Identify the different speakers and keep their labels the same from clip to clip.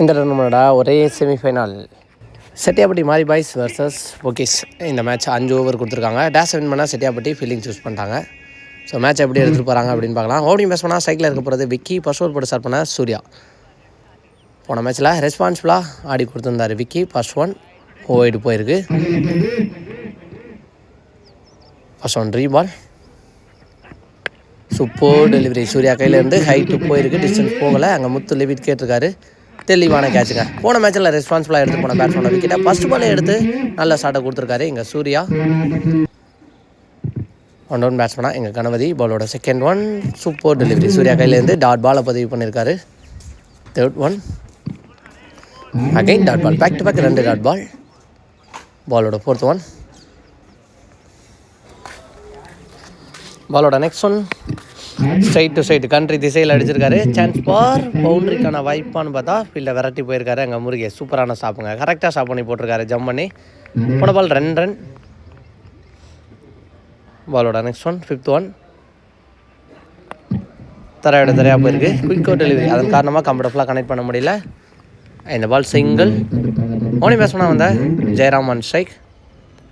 Speaker 1: இந்த நம்மளோட ஒரே semi-final Chettiyapatti Mari boys versus okays இந்த மேட்ச் அஞ்சு ஓவர் கொடுத்துருக்காங்க. டேஸ் வின் பண்ணால் செட்டியாப்பட்டி ஃபீல்டிங் சூஸ் பண்ணிட்டாங்க. ஸோ மேட்ச் எப்படி எடுத்துகிட்டு போகிறாங்க அப்படின்னு பார்க்கலாம். ஓடிங் பேஸ் பண்ணால் சைக்கிளில் இருக்க போகிறது விக்கி ஃபர்ஸ்ட் ஓவர் போட்டு ஸ்டார்ட் பண்ண சூர்யா. போன மேட்ச்சில் ரெஸ்பான்சிபிளாக ஆடி கொடுத்துருந்தாரு விக்கி. ஃபர்ஸ்ட் ஒன் ஓவைடு போயிருக்கு. First one reball super delivery Surya கையிலேருந்து ஹைட்டு போயிருக்கு. டிஸ்டன்ஸ் போகலை. அங்கே முத்து லிவிட் கேட்டிருக்காரு. தெளிவான கேட்சுங்க போன மேட்ச்சில் ரெஸ்பான்சிபிளாக எடுத்து போன பேட்ஸ்மேனை விக்கெட்டை ஃபஸ்ட் பாலே எடுத்து நல்ல ஷாட்டை கொடுத்துருக்காரு எங்கள் சூர்யா. ஒன் டவுன் பேட்ஸ்மேனாக எங்கள் கணபதி பாலோட second one super delivery Surya கையிலேருந்து டாட் பாலை பதிவு பண்ணியிருக்காரு third one again dot ball back to back ரெண்டு டாட் பால் பாலோட ஃபோர்த் ஒன் பாலோட next one straight to straight country திசையில் அடிச்சிருக்காரு. சான்ஸ் பார் பவுண்டரிக்கான வாய்ப்பான்னு பார்த்தா ஃபீல்டை விரட்டி போயிருக்காரு அங்கே முருகே. சூப்பரான ஸ்டாப்புங்க கரெக்டாக ஸ்டாப் பண்ணி போட்டிருக்காரு ஜம்ப் பண்ணி. போன பால் ரன் ரன் பாலோட நெக்ஸ்ட் ஒன் ஃபிஃப்த் ஒன் தரையோட தரையாக போயிருக்கு. குயிக்கோ டெலிவரி அதன் காரணமாக கம்ஃபர்டபுளாக கனெக்ட் பண்ண முடியல. இந்த பால் சிங்கிள் ஓனி பேட்ஸ்மேனாக வந்த. Jayaraman strike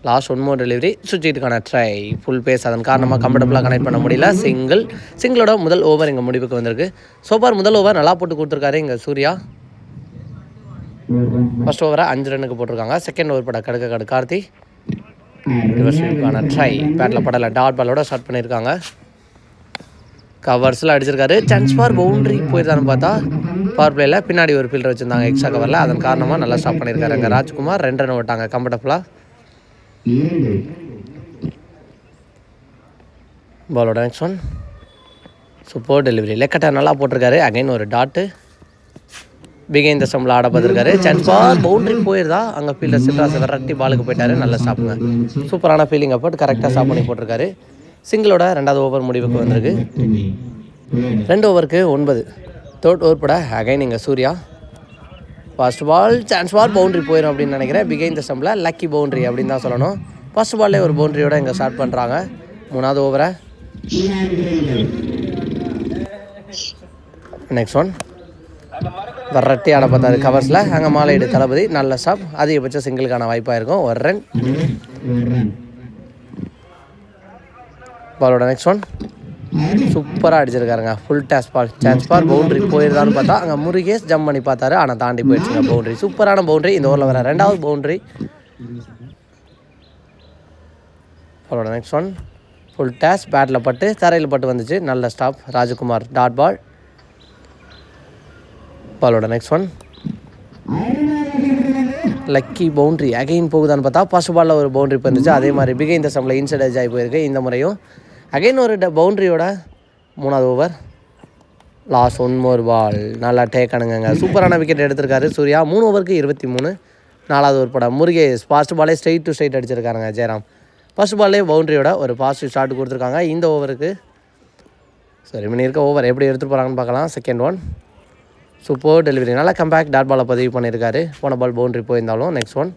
Speaker 1: last one more delivery சுஜித்துக்கான try full pace அதன் காரணமாக கம்ஃபர்டபுளாக கனெக்ட் பண்ண முடியல. சிங்கிள் சிங்கிளோட முதல் ஓவர் இங்கே முடிவுக்கு வந்திருக்கு. சோபார் முதல் ஓவர் நல்லா போட்டு கொடுத்துருக்காரு இங்கே சூர்யா. ஃபர்ஸ்ட் ஓவரை அஞ்சு ரன்னுக்கு போட்டிருக்காங்க. செகண்ட் ஓவர் பட கடுக்க கடு கார்த்தி. ரிவர்ஸ்க்கான ட்ரை பேட்டில் படலை. டாட் பாலோட ஸ்டார்ட் பண்ணியிருக்காங்க. கவர்ஸில் அடிச்சிருக்காரு. சான்ஸ் ஃபார் பவுண்ட்ரி போயிருந்தான்னு பார்த்தா பவர் பிளேயில் பின்னாடி ஒரு ஃபீல்டர் வச்சுருந்தாங்க. எக்ஸ்ட்ரா கவரில் அதன் காரணமாக நல்லா ஸ்டாப் பண்ணியிருக்காரு அங்கே ராஜ்குமார். ரெண்டு ரன் விட்டாங்க கம்ஃபர்டபுளாக பாலோட நெக்ஸ்ட் ஒன் சூப்பர் டெலிவரி லெக்கட்டை நல்லா போட்டிருக்காரு. அகைன் ஒரு டாட்டு பிகைன் த ஸ்டம்பில் ஆட பார்த்துருக்காரு. சான்ஸ் பால் பவுண்டரி போயிருந்தா அங்கே ஃபீல்டர் சிட்ராஸ் விரட்டி பாலுக்கு போயிட்டாரு. நல்லா ஸ்டாப்புங்க சூப்பரான ஃபீலிங் அப்போட் கரெக்டாக ஸ்டாப் பண்ணி போட்டிருக்காரு. சிங்கிளோட ரெண்டாவது ஓவர் முடிவுக்கு வந்திருக்கு. ரெண்டு ஓவருக்கு ஒன்பது. தேர்ட் ஓவர் பட அகைன் இங்கே Surya. First ball chance ball boundary போயிடும் அப்படின்னு நினைக்கிறேன். பிகைன் த ஸ்டம்பில் லக்கி பவுண்டரி அப்படின்னு தான் சொல்லணும். ஃபர்ஸ்ட் பால்லே ஒரு பவுண்டரியோட இங்கே ஸ்டார்ட் பண்ணுறாங்க மூணாவது ஓவரை நெக்ஸ்ட் ஒன் வரட்டி ஆட பார்த்தாரு கவர்ஸில் அங்கே மாலையீடு தளபதி. நல்ல ஸ்டாப் அதிகபட்ச சிங்கிளுக்கான வாய்ப்பாக இருக்கும். ஒரு ரன் பாலோட நெக்ஸ்ட் ஒன் சூப்பராக அடிச்சிருக்காருங்க. Full toss ball chance ball boundary போயிருந்தான்னு பார்த்தா அங்கே முருகேஷ் ஜம்ப் பண்ணி பார்த்தாரு. ஆனால் தாண்டி போயிடுச்சுங்க பவுண்டரி சூப்பரான பவுண்டரி இந்த ஓவரில் வர ரெண்டாவது பவுண்டரி அவரோட நெக்ஸ்ட் ஒன் ஃபுல் டேஸ் பேட்டில் பட்டு தரையில் பட்டு வந்துச்சு. நல்ல ஸ்டாப் ராஜகுமார் டாட் பால் பாலோட next one lucky boundary again போகுதான்னு பார்த்தா ஃபர்ஸ்ட் பாலில் ஒரு பவுண்ட்ரி போயிருந்துச்சு. அதே மாதிரி பிகை இந்த சம்மில் இன்சைட் ஆகி போயிருக்கு. இந்த முறையும் அகைன் ஒரு பவுண்ட்ரியோட மூணாவது over last one more ball நல்லா டேக் அணுங்க சூப்பரான விக்கெட் எடுத்திருக்காரு சூர்யா. மூணு ஓவருக்கு இருபத்தி மூணு. நாலாவது ஒரு படம். முருகேஷ் ஃபாஸ்ட் பாலே ஸ்ட்ரைட் டு ஸ்ட்ரைட் அடிச்சிருக்காருங்க ஜெயராம். ஃபர்ஸ்ட் பால்லே பவுண்ட்ரியோட ஒரு பாசிட்டிவ் ஷாட் கொடுத்துருக்காங்க. இந்த ஓவருக்கு சரி மணி இருக்க ஓவர் எப்படி எடுத்துகிட்டு போகிறாங்கன்னு பார்க்கலாம். செகண்ட் ஒன் சூப்பர் டெலிவரி நல்லா கம்பேக் டாட் பாலை பதிவு பண்ணியிருக்காரு. போன பால் பவுண்டரி போயிருந்தாலும் நெக்ஸ்ட் ஒன்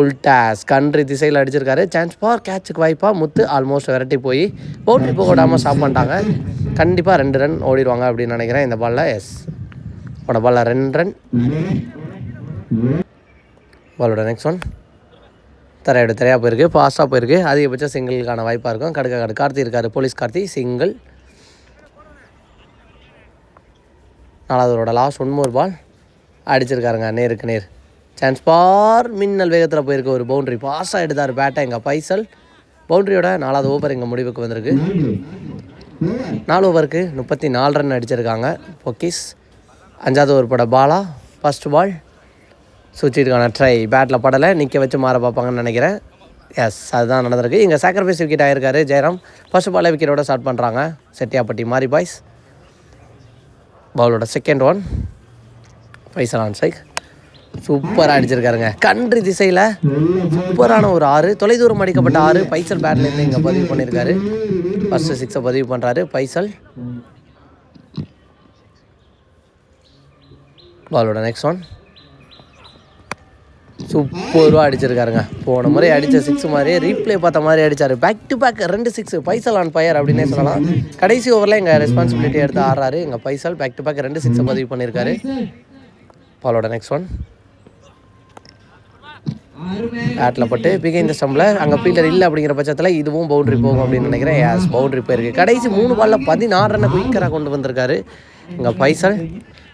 Speaker 1: உல்டாஸ் கன்று கண்ட்ரி திசையில் அடிச்சிருக்காரு. சான்ஸ் ஃபார் கேட்சுக்கு வாய்ப்பாக முத்து ஆல்மோஸ்ட் விரட்டி போய் பவுண்டரி போக விடாமல் ஸ்டாப் பண்ணிட்டாங்க. கண்டிப்பாக ரெண்டு ரன் ஓடிடுவாங்க அப்படின்னு நினைக்கிறேன் இந்த பாலில் எஸ் உட பாலில் ரெண்டு ரன் பாலோட நெக்ஸ்ட் ஒன் தரையோட தரையாக போயிருக்கு. ஃபாஸ்ட்டாக போயிருக்கு. அதிகபட்சம் சிங்கிளுக்கான வாய்ப்பாக இருக்கும். கடுக்க கடு கார்த்தி இருக்கார். போலீஸ் கார்த்தி சிங்கிள் நாலாவதோட லாஸ்ட் ஒன் மோர் பால் அடிச்சிருக்காருங்க. நேருக்கு நேர். Chance for. மின்னல் வேகத்தில் போயிருக்க ஒரு பவுண்ட்ரி பாஸாக எடுத்தார் பேட்டை எங்கள் பைசல்? பவுண்டரியோட நாலாவது ஓவர் எங்கள் முடிவுக்கு வந்திருக்கு. நாலு ஓவருக்கு முப்பத்தி நாலு ரன் அடிச்சிருக்காங்க. பொக்கிஸ் அஞ்சாவது ஓவர் பட பாலா. ஃபஸ்ட் பால் சுவிட்சிருக்கான ட்ரை பேட்டில் படலை. நிற்க வச்சு மாற பார்ப்பாங்கன்னு நினைக்கிறேன். எஸ் அதுதான் நடந்திருக்கு. இங்கே சாக்ரிஃபைஸ் விக்கெட் ஆகிருக்காரு ஜெயராம். ஃபர்ஸ்ட் பாலே விக்கெட்டோட ஸ்டார்ட் பண்ணுறாங்க செட்டியாப்பட்டி மாரி பாய்ஸ் பாலோட second one Faisal on strike சூப்பராக அடிச்சிருக்காருங்க. கன்று திசையில் சூப்பரான ஒரு ஆறு தொலைதூரம் அடிக்கப்பட்ட ஆறு. பைசல் பேட்லேருந்து இங்கே பதிவு பண்ணியிருக்காரு ஃபஸ்ட்டு சிக்ஸை பதிவு பண்ணுறாரு பைசல். பாலோட நெக்ஸ்ட் ஒன் சூப்பராக அடிச்சிருக்காருங்க. போன முறை அடித்த சிக்ஸ் மாதிரியே ரீப்ளே பார்த்த மாதிரி அடித்தார் பேக் டு பேக் ரெண்டு சிக்ஸ் பைசல் ஆன் ஃபயர் அப்படின்னே சொல்லலாம். கடைசி ஓவரில் எங்கள் ரெஸ்பான்சிபிலிட்டி எடுத்து ஆடுறாரு. எங்கள் பைசல் பேக் டு பேக் ரெண்டு சிக்ஸை பதிவு பண்ணியிருக்காரு பாலோட நெக்ஸ்ட் ஒன் பேட்டில் பட்டு பிகை இந்த ஸ்டம்பில் அங்கே ஃபீல்டர் இல்லை அப்படிங்கிற பட்சத்தில் இதுவும் பவுண்டரி போகும் அப்படின்னு நினைக்கிறேன். யாஸ் பவுண்டரி போயிருக்கு. கடைசி மூணு பாலில் பதினாறு ரன்னை குயிக்கராக கொண்டு வந்திருக்காரு. இங்கே பைசல்.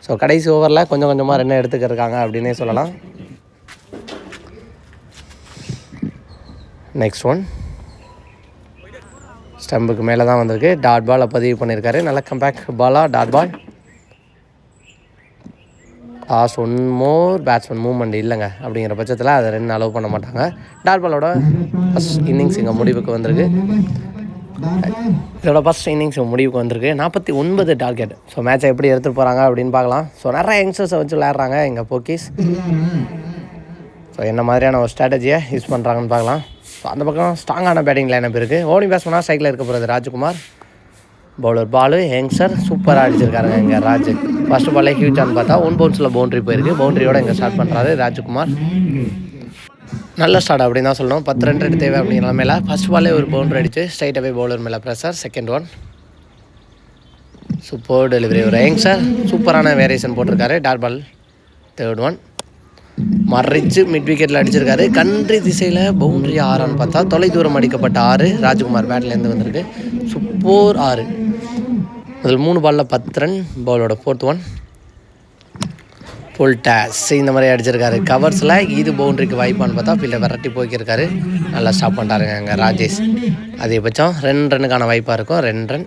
Speaker 1: ஸோ கடைசி ஓவரில் கொஞ்சம் கொஞ்சமாக ரன்னை எடுத்துக்கிருக்காங்க அப்படின்னே சொல்லலாம். நெக்ஸ்ட் ஒன் ஸ்டம்புக்கு மேலே தான் வந்திருக்கு. டாட் பாலை பதிவு பண்ணியிருக்காரு. நல்ல comeback Bala dot ball last one more batsman movement இல்லைங்க அப்படிங்கிற பட்சத்தில் அதை ரெண்டு அலோவ் பண்ண மாட்டாங்க. டால்பாலோட ஃபஸ்ட் இன்னிங்ஸ் இங்கே முடிவுக்கு வந்திருக்கு. இதோட ஃபஸ்ட் இன்னிங்ஸ் முடிவுக்கு வந்திருக்கு. நாற்பத்தி ஒன்பது டார்கெட் ஸோ மேட்சை எப்படி எடுத்துகிட்டு போகிறாங்க அப்படின்னு பார்க்கலாம். ஸோ நிறைய யங்ஸ்டர்ஸை வச்சு விளையாடுறாங்க எங்கள் போக்கீஸ். ஸோ என்ன மாதிரியான ஒரு ஸ்ட்ராட்டஜியை யூஸ் பண்ணுறாங்கன்னு பார்க்கலாம். ஸோ அந்த பக்கம் ஸ்ட்ராங்கான பேட்டிங் லைனப் இருக்குது ஓனி பேட்ஸ்மனாக ஸ்ட்ரைக்கில் இருக்க போகிறது ராஜ்குமார். பவுலர் பாலு யங்ஸ்டர் சூப்பராக அடிச்சிருக்காருங்க இங்கே ராஜ். ஃபஸ்ட்டு பாலே ஹியூஜான்னு பார்த்தா ஒன் பவுன்ஸில் பவுண்டரி போயிருக்கு. பவுண்டரியோட இங்கே ஸ்டார்ட் பண்ணுறாரு ராஜ்குமார். நல்ல ஸ்டார்ட் அப்படின்னு தான் சொல்லணும். பத்து ரன் ரெண்டு தேவை அப்படிங்கிற மேலே ஃபஸ்ட் பாலே ஒரு பவுண்ட்ரி அடிச்சு ஸ்ட்ரைட்டாகவே பவுலர் மேலே pressure second one super delivery ஒரு யங்ஸ்டர் சூப்பரான வேரியேஷன் போட்டிருக்காரு. டாட் பால் தேர்ட் ஒன் மறைச்சு மிட் விக்கெட்டில் அடிச்சிருக்காரு. கன்றி திசையில் பவுண்டரி ஆறான்னு பார்த்தா தொலைதூரம் அடிக்கப்பட்ட ஆறு ராஜ்குமார் பேட்லேருந்து வந்திருக்கு. சூப்பர் ஆறு. முதல் மூணு பாலில் பத்து ரன் பவுலோட ஃபோர்த் ஒன் ஃபுல் டேஸ் இந்த மாதிரி அடிச்சிருக்காரு. கவர்ஸில் இது பவுண்டரிக்கு வாய்ப்பான்னு பார்த்தா ஃபீல்டை விரட்டி போய்க்கிருக்காரு நல்லா ஸ்டாப் பண்ணிட்டாருங்க அங்கே ராஜேஷ். அதிகபட்சம் ரெண்டு ரன்னுக்கான வாய்ப்பாக இருக்கும். ரெண்டு ரன்.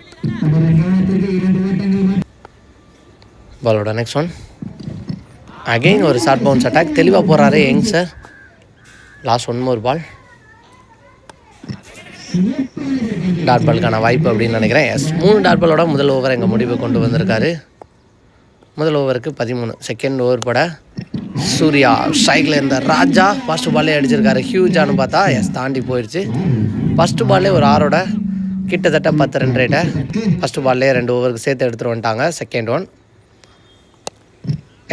Speaker 1: பாலோட நெக்ஸ்ட் ஒன் அகெயின் ஒரு ஷார்ட் பவுன்ஸ் அட்டாக் தெளிவாக போகிறாரு young sir last one more ball dot பாலுக்கான வாய்ப்பு அப்படின்னு நினைக்கிறேன். எஸ் மூணு டாட் பாலோட முதல் ஓவர் எங்கள் முடிவு கொண்டு வந்திருக்காரு. முதல் ஓவருக்கு பதிமூணு. செகண்ட் ஓவர் பட சூர்யா ஸ்ட்ரைக்கில் இருந்த ராஜா ஃபஸ்ட்டு பால்லே அடிச்சிருக்காரு. ஹியூஜான்னு பார்த்தா எஸ் தாண்டி போயிடுச்சு ஃபஸ்ட்டு பால்லே ஒரு ஆறோட கிட்டத்தட்ட பத்து ரன் ரேட்டை ஃபஸ்ட்டு பால்லே ரெண்டு ஓவருக்கு சேர்த்து எடுத்துகிட்டு வந்துட்டாங்க. செகண்ட் ஒன்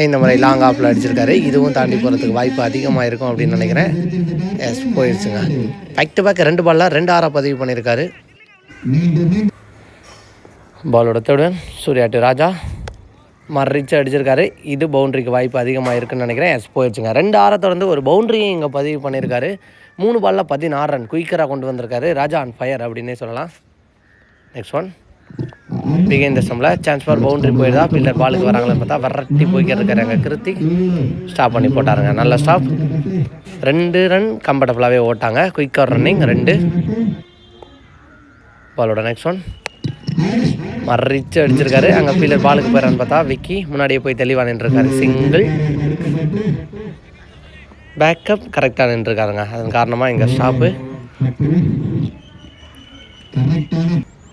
Speaker 1: இந்த முறை லாங் ஆஃபில் அடிச்சிருக்காரு. இதுவும் தாண்டி போகிறதுக்கு வாய்ப்பு அதிகமாக இருக்கும் அப்படின்னு நினைக்கிறேன். எஸ் போயிடுச்சுங்க பேக் டு பேக் ரெண்டு பால்லாம் ரெண்டு ஆறாக பதிவு பண்ணியிருக்காரு. பாலோட தேர்டன் சூர்யாட்டு டு ராஜா மறிச்சு அடிச்சிருக்காரு. இது பவுண்டரிக்கு வாய்ப்பு அதிகமாக இருக்குன்னு நினைக்கிறேன். எஸ் போயிடுச்சுங்க ரெண்டு ஆரத்தை வந்து ஒரு பவுண்டரியும் இங்கே பதிவு பண்ணியிருக்காரு. மூணு பாலில் பதினாறு ரன் குயிக்கராக கொண்டு வந்திருக்காரு. ராஜா ஆன் ஃபயர் அப்படின்னே சொல்லலாம். நெக்ஸ்ட் ஒன் பிகே இந்த சம்மில் சான்ஸ் ஃபார் பவுண்டரி போயிடுதா ஃபீல்டர் பாலுக்கு வராங்களான்னு பார்த்தா வரட்டி போய்க்கிட்டு இருக்காருங்க கிருத்தி. ஸ்டாப் பண்ணி போட்டாருங்க. நல்ல ஸ்டாப் ரெண்டு ரன் கம்ஃபர்டபுளாகவே ஓட்டாங்க. குயிக்காக ரன்னிங் ரெண்டு. பாலோட நெக்ஸ்ட் ஒன் மறிச்சு அடிச்சிருக்காரு. அங்கே ஃபீல்டர் பாலுக்கு போயிடறான்னு பார்த்தா விக்கி முன்னாடியே போய் தெளிவாக நின்றுருக்காரு. சிங்கிள் பேக்கப் கரெக்டாக நின்றுருக்காருங்க. அதன் காரணமாக எங்கள் ஸ்டாப்பு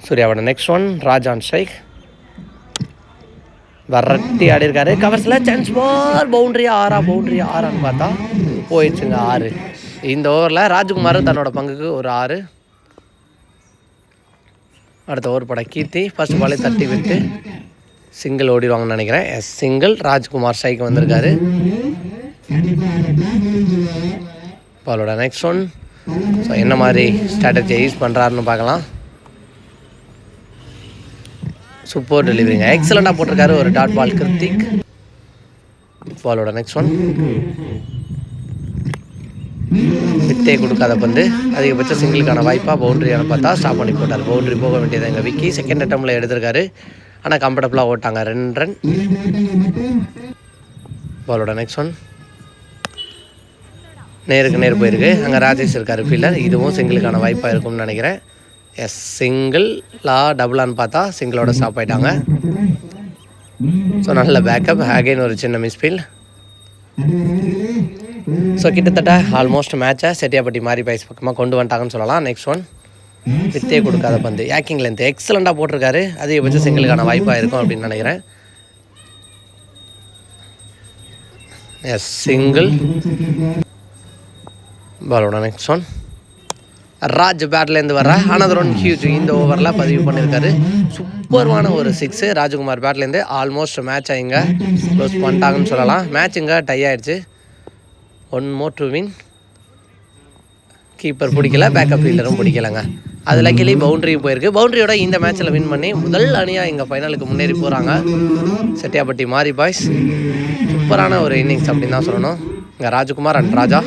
Speaker 1: சூர்யாவோட நெக்ஸ்ட் ஒன் ராஜான் ஷைக். வரட்டி ஆடிருக்காரு. கவர்ஸில் சான்ஸ் பார் பவுண்டரி ஆறா பவுண்டரி ஆறான்னு பார்த்தா போயிடுச்சுங்க ஆறு. இந்த ஓவரில் ராஜ்குமார் தன்னோட பங்குக்கு ஒரு ஆறு. அடுத்த ஓவர் படம் கீர்த்தி. ஃபர்ஸ்ட் பாலே தட்டி விட்டு சிங்கிள் ஓடிடுவாங்கன்னு நினைக்கிறேன். எஸ் சிங்கிள் ராஜ்குமார் ஸ்ட்ரைக் வந்திருக்காரு. பாலோட நெக்ஸ்ட் ஒன் ஸோ என்ன மாதிரி ஸ்ட்ராட்டஜியை யூஸ் பண்ணுறாருன்னு பார்க்கலாம். சூப்பர் டெலிவரிங்க எக்ஸலண்ட்டாக போட்டிருக்காரு ஒரு டாட் பால் கிருத்திக். பாலோட நெக்ஸ்ட் ஒன் வித்தையை கொடுக்காத பந்து அதிகபட்ச சிங்கிளுக்கான வாய்ப்பாக பவுண்ட்ரியான பார்த்தா ஸ்டாப் பண்ணி போட்டார். பவுண்டரி போக வேண்டியது எங்கள் விக்கி. செகண்ட் அட்டம்ல எடுத்திருக்காரு. ஆனால் கம்ஃபர்டபுளாக ஓட்டாங்க. ரெண்டு ரன் பாலோட நெக்ஸ்ட் ஒன் நேருக்கு நேர் போயிருக்கு. அங்கே ராஜேஷ் இருக்கார் ஃபீல்டர் இதுவும் சிங்கிளுக்கான வாய்ப்பாக இருக்கும்னு நினைக்கிறேன். எஸ் சிங்கிள் லா டபுளான்னு பார்த்தா சிங்கிளோட ஸ்டாப் ஆயிட்டாங்க. ஸோ நல்ல பேக்கப் அகைன் ஒரு சின்ன மிஸ்ஃபீல் ஸோ கிட்டத்தட்ட ஆல்மோஸ்ட் மேட்சை செட்டியாப்பட்டி மாதிரி பைஸ் பக்கமாக கொண்டு வந்துட்டாங்கன்னு சொல்லலாம். நெக்ஸ்ட் ஒன் வித்தே கொடுக்காத பந்து. ஏக்கிங் லென்த் எக்ஸலண்ட்டாக போட்டிருக்காரு. அதிகபட்சம் சிங்கிளுக்கான வாய்ப்பாக இருக்கும் அப்படின்னு நினைக்கிறேன். எஸ் சிங்கிள் பாலோட நெக்ஸ்ட் ஒன் ராஜ் பேட்லேருந்து வர அனதர் ஒன் ஹியூஜ் இந்த ஓவரில் பதிவு பண்ணியிருக்காரு. சூப்பர்வான ஒரு சிக்ஸு ராஜகுமார் பேட்லேருந்து ஆல்மோஸ்ட் மேட்ச் இங்கே க்ளோஸ் பண்ணிட்டாங்கன்னு சொல்லலாம். மேட்ச் இங்கே டை ஆயிடுச்சு. One more to win keeper பிடிக்கல பேக்கப் ஃபீல்டரும் பிடிக்கலங்க. அதில் கிளி பவுண்டரியும் போயிருக்கு. பவுண்டரியோட இந்த மேட்ச்சில் வின் பண்ணி முதல் அணியாக எங்கள் ஃபைனலுக்கு முன்னேறி போகிறாங்க செட்டியாப்பட்டி மாரி பாய்ஸ் சூப்பரான ஒரு இன்னிங்ஸ் அப்படின்னு தான் சொல்லணும். இங்கே ராஜகுமார் அண்ட் ராஜா.